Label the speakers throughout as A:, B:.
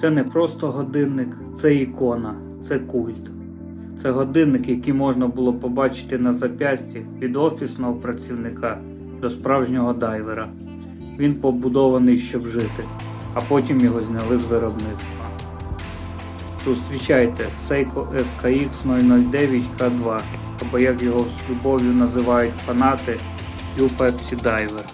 A: Це не просто годинник, це ікона, це культ. Це годинник, який можна було побачити на зап'ясті від офісного працівника до справжнього дайвера. Він побудований, щоб жити, а потім його зняли з виробництва. Зустрічайте Seiko SKX 009 K2, або як його з любов'ю називають фанати Pepsi Diver.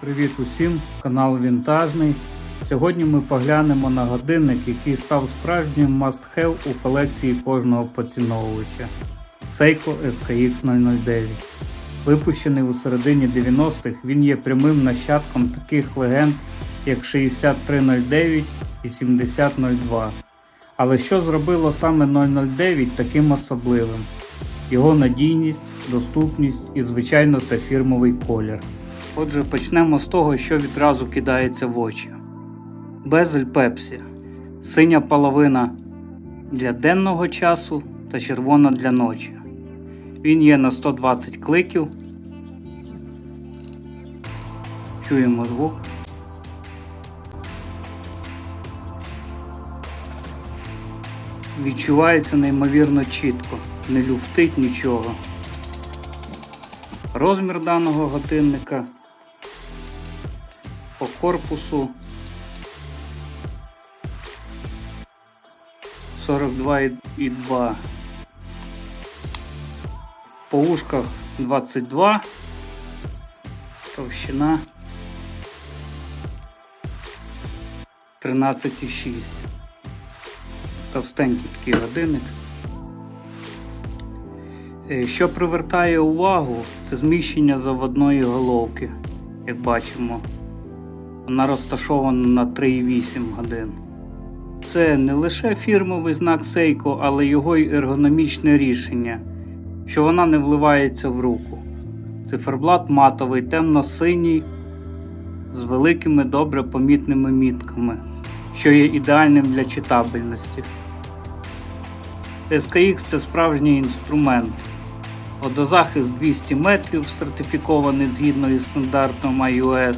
A: Привіт усім, канал Вінтажний. Сьогодні ми поглянемо на годинник, який став справжнім must-have у колекції кожного поціновувача Seiko SKX 009. Випущений у середині 90-х, він є прямим нащадком таких легенд, як 6309 і 7002. Але що зробило саме 009 таким особливим? Його надійність, доступність і, звичайно, це фірмовий колір. Отже, почнемо з того, що відразу кидається в очі. Безель Пепсі. Синя половина для денного часу та червона для ночі. Він є на 120 кликів. Чуємо звук. Відчувається неймовірно чітко, не люфтить нічого. Розмір даного годинника по корпусу 42,2. По ушках 22. Товщина 13,6. Товстенький такий годинник. Е, Що привертає увагу, це зміщення заводної головки, як бачимо. Вона розташована на 3,8 годин. Це не лише фірмовий знак Seiko, але його й ергономічне рішення, що вона не вливається в руку. Циферблат матовий, темно-синій, з великими добре помітними мітками, що є ідеальним для читабельності. SKX це справжній інструмент. Водозахист 200 метрів, сертифікований згідно із стандартом iOS,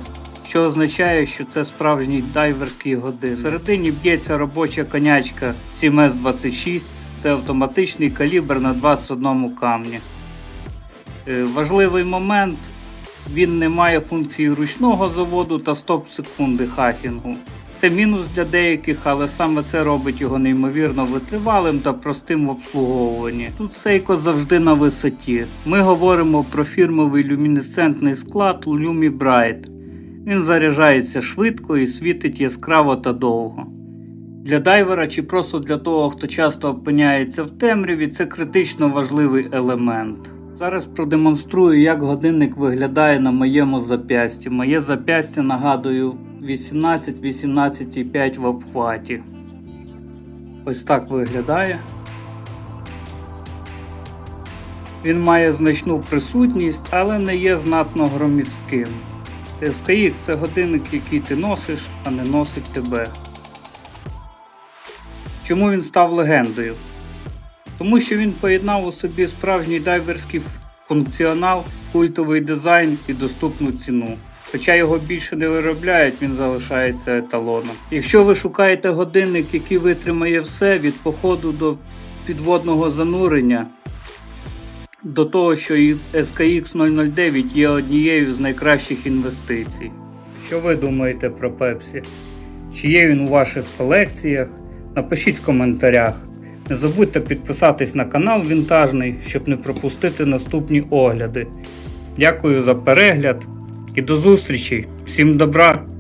A: що означає, що це справжній дайверський годин. Всередині б'ється робоча конячка 7S26, це автоматичний калібр на 21 камні. Е, Важливий момент, він не має функції ручного заводу та стоп-секунди хакінгу. Це мінус для деяких, але саме це робить його неймовірно витривалим та простим в обслуговуванні. Тут Seiko завжди на висоті. Ми говоримо про фірмовий люмінесцентний склад Lumi. Він заряджається швидко і світить яскраво та довго. Для дайвера чи просто для того, хто часто опиняється в темряві, це критично важливий елемент. Зараз продемонструю, як годинник виглядає на моєму зап'ясті. Моє зап'ястя нагадую 18-18,5 в обхваті. Ось так виглядає. Він має значну присутність, але не є знатно громістким. SKX це годинник, який ти носиш, а не носить тебе. Чому він став легендою? Тому що він поєднав у собі справжній дайверський функціонал, культовий дизайн і доступну ціну. Хоча його більше не виробляють, він залишається еталоном. Якщо ви шукаєте годинник, який витримає все від походу до підводного занурення, до того, що SKX 009 є однією з найкращих інвестицій. Що ви думаєте про Pepsi? Чи є він у ваших колекціях? Напишіть в коментарях. Не забудьте підписатись на канал Вінтажний, щоб не пропустити наступні огляди. Дякую за перегляд і до зустрічі! Всім добра!